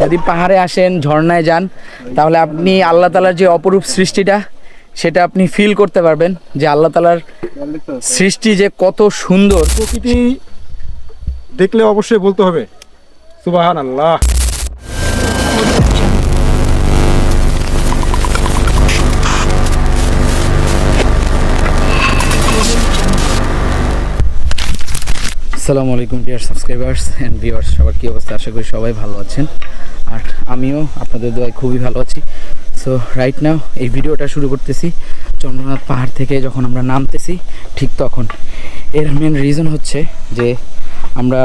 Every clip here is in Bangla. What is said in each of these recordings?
যদি পাহাড়ে আসেন, ঝর্ণায় যান, তাহলে আপনি আল্লাহ তালার যে অপরূপ সৃষ্টিটা, সেটা আপনি ফিল করতে পারবেন যে আল্লাহ তালার সৃষ্টি যে কত সুন্দর। প্রকৃতি দেখলে অবশ্যই বলতে হবে সুবাহান আল্লাহ আসসালামু আলাইকুম ডিয়ার সাবস্ক্রাইবার্স অ্যান্ড ভিউয়ার্স সবার কী অবস্থা? আশা করি সবাই ভালো আছেন। আর আমিও আপনাদের দোয়ায় খুবই ভালো আছি। সো রাইট নাও এই ভিডিওটা শুরু করতেছি চন্দ্রনাথ পাহাড় থেকে যখন আমরা নামতেছি, ঠিক তখন। এর মেন রিজন হচ্ছে যে আমরা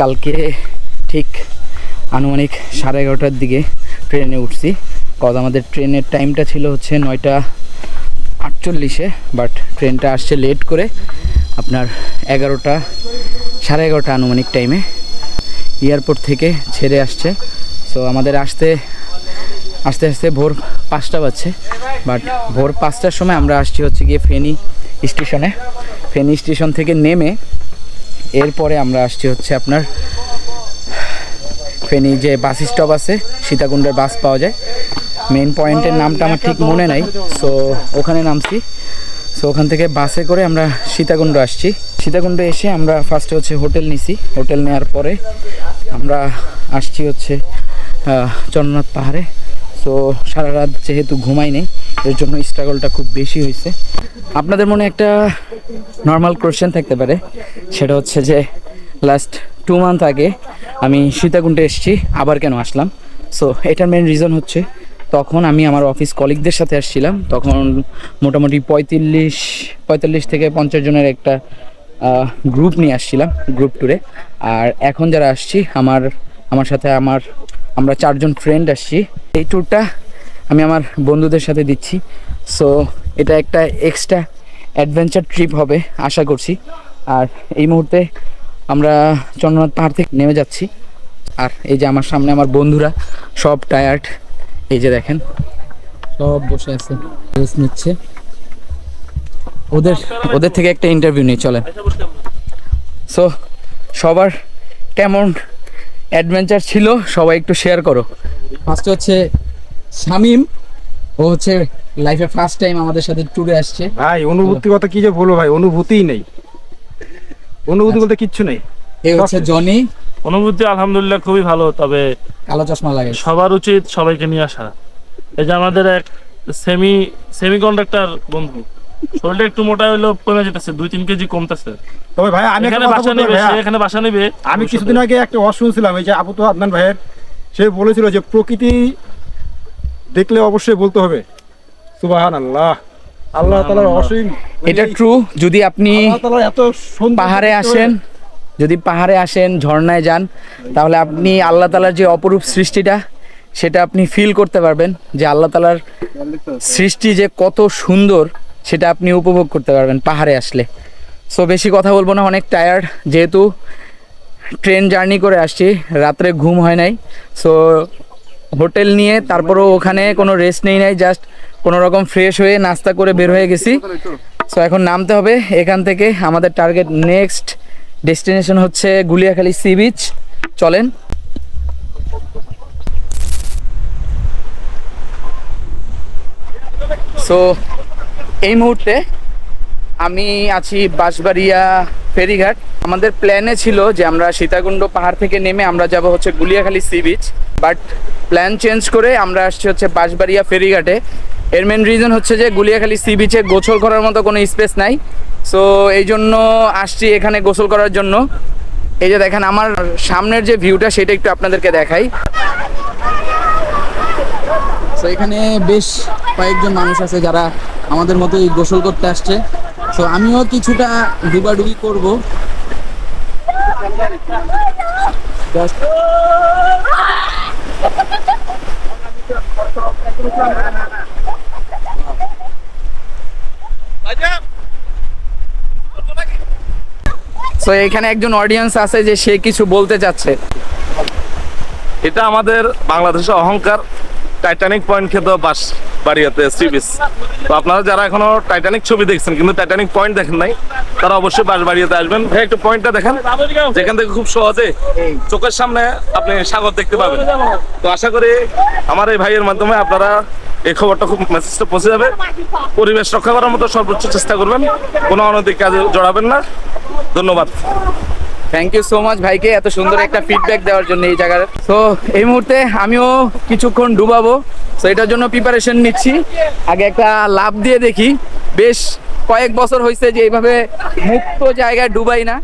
কালকে ঠিক আনুমানিক সাড়ে এগারোটার দিকে ট্রেনে উঠছি। কজ আমাদের ট্রেনের টাইমটা ছিল হচ্ছে নয়টা আটচল্লিশে বাট ট্রেনটা আসছে লেট করে, আপনার এগারোটা, সাড়ে এগারোটা আনুমানিক টাইমে এয়ারপোর্ট থেকে ছেড়ে আসছে। সো আমাদের আসতে, আস্তে আস্তে ভোর পাঁচটা বাজছে বাট ভোর পাঁচটার সময় আমরা আসছি হচ্ছে গিয়ে ফেনী স্টেশনে। ফেনী স্টেশন থেকে নেমে এরপরে আমরা আসছি হচ্ছে আপনার ফেনী যে বাস স্টপ আছে, সীতাকুণ্ডের বাস পাওয়া যায়। মেন পয়েন্টের নামটা আমার ঠিক মনে নাই। সো ওখানে নামছি। সো ওখান থেকে বাসে করে আমরা সীতাকুণ্ড আসছি। সীতাকুণ্ড এসে আমরা ফার্স্টে হচ্ছে হোটেল নিছি। হোটেল নেওয়ার পরে আমরা আসছি হচ্ছে চন্দ্রনাথ পাহাড়ে। সো সারা রাত যেহেতু ঘুমাই নেই, এর জন্য স্ট্রাগলটা খুব বেশি হয়েছে। আপনাদের মনে একটা নর্মাল কোয়েশ্চেন থাকতে পারে। সেটা হচ্ছে যে লাস্ট টু মান্থ আগে আমি সীতাকুণ্ডে এসেছি, আবার কেন আসলাম? সো এটার মেন রিজন হচ্ছে তখন আমি আমার অফিস কলিগদের সাথে আসছিলাম। তখন মোটামুটি পঁয়তাল্লিশ পঁয়তাল্লিশ থেকে পঞ্চাশ জনের একটা গ্রুপ নিয়ে আসছিলাম গ্রুপ ট্যুরে আর এখন যারা আসছি, আমার আমার সাথে আমার, আমরা চারজন ফ্রেন্ড আসছি। এই ট্যুরটা আমি আমার বন্ধুদের সাথে দিচ্ছি। সো এটা একটা এক্সট্রা অ্যাডভেঞ্চার ট্রিপ হবে, আশা করছি। আর এই মুহূর্তে আমরা চন্দ্রনাথ পাহাড় থেকে নেমে যাচ্ছি। আর এই যে আমার সামনে আমার বন্ধুরা, সব টায়ার্ড এই যে দেখেন। সব বসে আছে। রেস্ট নিচ্ছে। ওদের ওদের থেকে একটা ইন্টারভিউ নিয়ে চলেন। সো সবার কেমন অ্যাডভেঞ্চার ছিল সবাই একটু শেয়ার করো। ফার্স্ট হচ্ছে শামিম। ও হচ্ছে লাইফে ফার্স্ট টাইম আমাদের সাথে ট্যুরে আসছে। ভাই অনুভূতি কথা কি যে বলব ভাই? অনুভূতিই নেই। অনুভূতি বলতে কিচ্ছু নেই। এই হচ্ছে জনি। অনুভূতি আলহামদুলিল্লাহ খুবই ভালো তবে কালো চশমা লাগে। সবার উচিত সবাইকে নিয়ে আসা। এই যে আমাদের এক সেমি সেমি কন্ডাক্টর বন্ধু শরীরটা একটু মোটা হইল কমে যেতেছে দুই তিন কেজি কমতেছে। তবে ভাই আমি এখানে বাসা নিবে সে এখানে বাসা নিবে। আমি কিছুদিন আগে একটা ওয়াজ শুনছিলাম এই যে আবু তো আদনান ভাইয়ের সে বলেছিল যে প্রকৃতি দেখলে অবশ্যই বলতে হবে। সুবাহান আল্লাহ আল্লাহ তালার অসীম এটা ট্রু যদি আপনি এত পাহাড়ে আসেন যদি পাহাড়ে আসেন, ঝর্ণায় যান, তাহলে আপনি আল্লাহ তালার যে অপরূপ সৃষ্টিটা, সেটা আপনি ফিল করতে পারবেন যে আল্লাহ তালার সৃষ্টি যে কত সুন্দর, সেটা আপনি উপভোগ করতে পারবেন পাহাড়ে আসলে। সো বেশি কথা বলব না, অনেক টায়ার্ড যেহেতু ট্রেন জার্নি করে আসছি, রাত্রে ঘুম হয় নাই। সো হোটেল নিয়ে তারপরও ওখানে কোনো রেস্ট নেই নাই জাস্ট কোনো রকম ফ্রেশ হয়ে নাস্তা করে বের হয়ে গেছি। সো এখন নামতে হবে, এখান থেকে আমাদের টার্গেট নেক্সট ডেস্টিনেশন হচ্ছে গুলিয়াখালী সি বিচ চলেন। সো এই মুহূর্তে আমি আছি বাঁশবাড়িয়া ফেরিঘাট। আমাদের প্ল্যানে ছিল যে আমরা সীতাকুণ্ড পাহাড় থেকে নেমে আমরা যাব হচ্ছে Guliakhali sea beach but plan change করে আমরা আসছি হচ্ছে বাঁশবাড়িয়া ফেরিঘাটে। এর মেন রিজন হচ্ছে যে গুলিয়াখালী সি বিচে গোছল করার মতো কোনো স্পেস নাই। সো এই জন্য আসছি এখানে গোসল করার জন্য। এই যে দেখেন, আমার সামনের যে ভিউটা সেটা একটু আপনাদেরকে দেখাই। তো এখানে বেশ কয়েকজন মানুষ আছে যারা আমাদের মতোই গোসল করতে আসছে। তো আমিও কিছুটা ডুবাডুবি করব। Just- তো এখানে একজন অডিয়েন্স আছে যে সে কিছু বলতে চাচ্ছে। এটা আমাদের বাংলাদেশের অহংকার টাইটানিক পয়েন্ট খেতে বাস বাড়িয়াতে সি বিচ তো আপনারা যারা এখনও টাইটানিক ছবি দেখছেন, কিন্তু টাইটানিক পয়েন্ট দেখেন নাই, তারা অবশ্যই বাস বাড়িয়াতে আসবেন। ভাই, একটু পয়েন্টটা দেখেন। যেখান থেকে খুব সহজে চোখের সামনে আপনি সাগর দেখতে পাবেন। তো আশা করি আমার এই ভাইয়ের মাধ্যমে আপনারা এই খবরটা খুব মেসেজটা পৌঁছে যাবে। পরিবেশ রক্ষা করার মতো সর্বোচ্চ চেষ্টা করবেন। কোনো অনৈতিক কাজে জড়াবেন না। ধন্যবাদ। থ্যাংক ইউ সো মাচ ভাইকে এত সুন্দর একটা ফিডব্যাক দেওয়ার জন্য এই জায়গার। তো এই মুহূর্তে আমিও কিছুক্ষণ ডুবাবো। তো এটার জন্য প্রিপারেশন নিচ্ছি। আগে একটা লাভ দিয়ে দেখি। বেশ কয়েক বছর হয়েছে যে এইভাবে মুক্ত জায়গায় ডুবাই না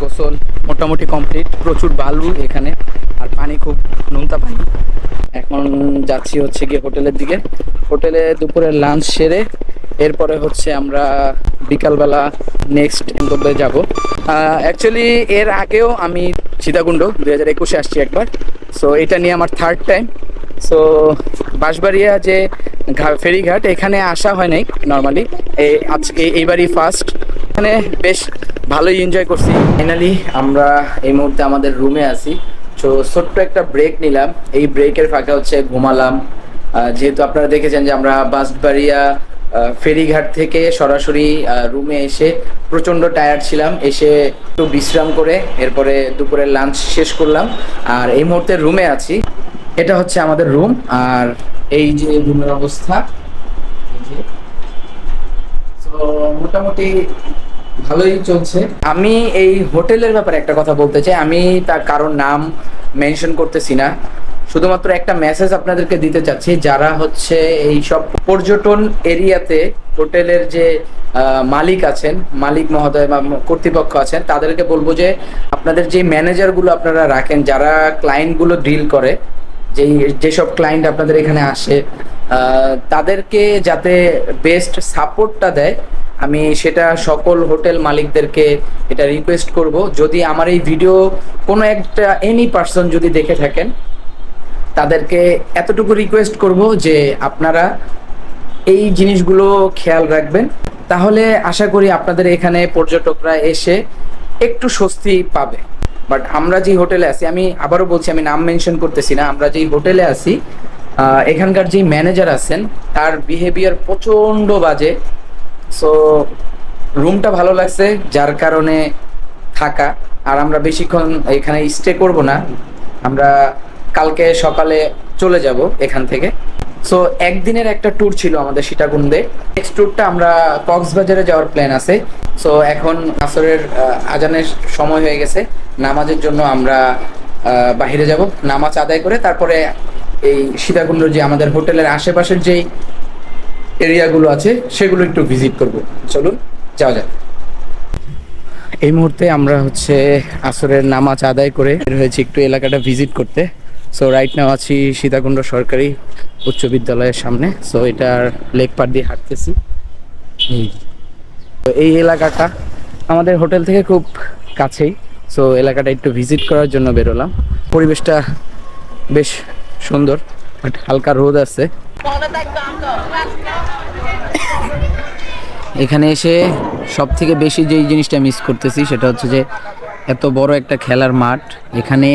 গোসল মোটামুটি কমপ্লিট প্রচুর বালু এখানে আর পানি খুব নোনতা পানি। এখন যাচ্ছি হচ্ছে গিয়ে হোটেলের দিকে। হোটেলে দুপুরের লাঞ্চ সেরে এরপরে হচ্ছে আমরা বিকালবেলা নেক্সট গন্তব্যে যাব। অ্যাকচুয়ালি এর আগেও আমি সীতাকুণ্ড দু হাজার একুশে আসছি একবার। সো এটা নিয়ে আমার থার্ড টাইম সো বাঁশবাড়িয়া যে ঘা- ফেরিঘাট এখানে আসা হয় নাই নর্মালি এই আজকে এইবারই ফার্স্ট এখানে বেশ ভালোই এনজয় করছি। ফাইনালি আমরা এই মুহূর্তে আমাদের রুমে আছি। তো ছোট্ট একটা ব্রেক নিলাম। এই ব্রেকের ফাঁকে হচ্ছে ঘুমালাম। যেহেতু আপনারা দেখেছেন যে আমরা বাঁশবাড়িয়া আহ, ফেরিঘাট থেকে সরাসরি রুমে এসে প্রচণ্ড টায়ার্ড ছিলাম। এসে একটু বিশ্রাম করে এরপরে দুপুরের লাঞ্চ শেষ করলাম। আর এই মুহূর্তে রুমে আছি। এটা হচ্ছে আমাদের রুম আর এই যে রুমের অবস্থা মোটামুটি ভালোই চলছে। আমি এই হোটেলের ব্যাপারে একটা কথা বলতে চাই। আমি তার কারোর নাম মেনশন করতেছি না। শুধুমাত্র একটা মেসেজ আপনাদেরকে দিতে চাচ্ছি, যারা হচ্ছে এই সব পর্যটন এরিয়াতে হোটেলের যে মালিক আছেন, মালিক মহোদয় বা কর্তৃপক্ষ আছেন, তাদেরকে বলব যে, আপনাদের যে ম্যানেজারগুলো আপনারা রাখেন, যারা ক্লায়েন্টগুলো ডিল করে, যেই, যেসব ক্লায়েন্ট আপনাদের এখানে আসে তাদেরকে যাতে বেস্ট সাপোর্টটা দেয় আমি সেটা সকল হোটেল মালিকদেরকে এটা রিকোয়েস্ট করব। যদি আমার এই ভিডিও কোনো একটা এনি পার্সন যদি দেখে থাকেন, তাদেরকে এতটুকু রিকোয়েস্ট করব যে আপনারা এই জিনিসগুলো খেয়াল রাখবেন। তাহলে আশা করি আপনাদের এখানে পর্যটকরা এসে একটু স্বস্তি পাবে। বাট আমরা যে হোটেলে আছি, আমি আবারও বলছি, আমি নাম মেনশন করতেছি না, আমরা যেই হোটেলে আছি এখানকার যেই ম্যানেজার আছেন, তার বিহেভিয়ার প্রচণ্ড বাজে। সো রুমটা ভালো লাগছে, যার কারণে থাকা। আর আমরা বেশিক্ষণ এখানে স্টে করব না। আমরা কালকে সকালে চলে যাব এখান থেকে। সো একদিনের একটা ট্যুর ছিল আমাদের সীতাকুণ্ডে। নেক্সট ট্যুরটা আমরা কক্সবাজারে যাওয়ার প্ল্যান আছে। সো এখন আসরের আজানের সময় হয়ে গেছে। নামাজের জন্য আমরা বাইরে যাব। নামাজ আদায় করে তারপরে এই সীতাকুণ্ড যে আমাদের হোটেলের আশেপাশের যেই এরিয়াগুলো আছে, সেগুলো একটু ভিজিট করব। চলুন, যাওয়া যাক। এই মুহূর্তে আমরা হচ্ছে আসরের নামাজ আদায় করে হয়েছি একটু এলাকাটা ভিজিট করতে। সো রাইট নাও আছি সীতাকুণ্ড সরকারি উচ্চ বিদ্যালয়ের সামনে। সো এটার লেক পার দিয়ে হাঁটতেছি। তো এই এলাকাটা আমাদের হোটেল থেকে খুব কাছেই। সো এলাকাটা একটু ভিজিট করার জন্য বেরোলাম। পরিবেশটা বেশ সুন্দর বাট হালকা রোদ আছে। এখানে এসে সব থেকে বেশি যেই জিনিসটা মিস করতেছি সেটা হচ্ছে যে এত বড় একটা খেলার মাঠ। এখানে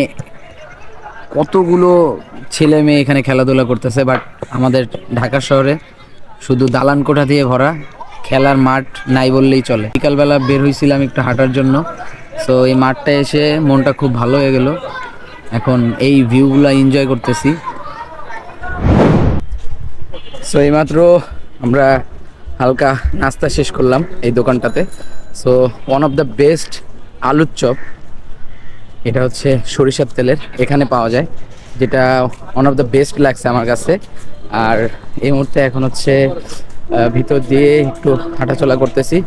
কতগুলো ছেলে মেয়ে এখানে খেলাধুলা করতেছে বাট আমাদের ঢাকা শহরে শুধু দালান কোঠা দিয়ে ভরা খেলার মাঠ নাই বললেই চলে। বিকালবেলা বের হয়েছিলাম একটু হাঁটার জন্য সো এই মাঠটা এসে মনটা খুব ভালো হয়ে গেল। এখন এই ভিউগুলো এনজয় করতেছি। সো এইমাত্র আমরা হালকা নাস্তা শেষ করলাম এই দোকানটাতে। So one of the best আলুর চপ, এটা হচ্ছে সরিষার তেলের, এখানে পাওয়া যায়, যেটা ওয়ান অফ দ্য বেস্ট লাগছে আমার কাছে। আর এই মুহূর্তে এখন হচ্ছে ভিতর দিয়ে একটু হাঁটাচলা করতেছি।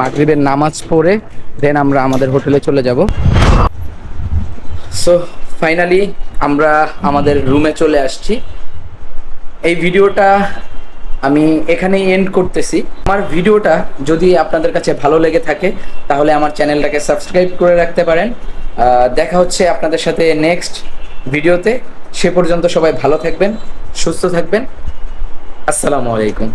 মাগরিবের নামাজ পড়ে দেন আমরা আমাদের হোটেলে চলে যাব। সো ফাইনালি আমরা আমাদের রুমে চলে আসছি। এই ভিডিওটা আমি এখানেই এন্ড করতেছি। আমার ভিডিওটা যদি আপনাদের কাছে ভালো লেগে থাকে, তাহলে আমার চ্যানেলটাকে সাবস্ক্রাইব করে রাখতে পারেন। দেখা হচ্ছে আপনাদের সাথে নেক্সট ভিডিওতে। সে পর্যন্ত সবাই ভালো থাকবেন, সুস্থ থাকবেন। আসসালামু আলাইকুম।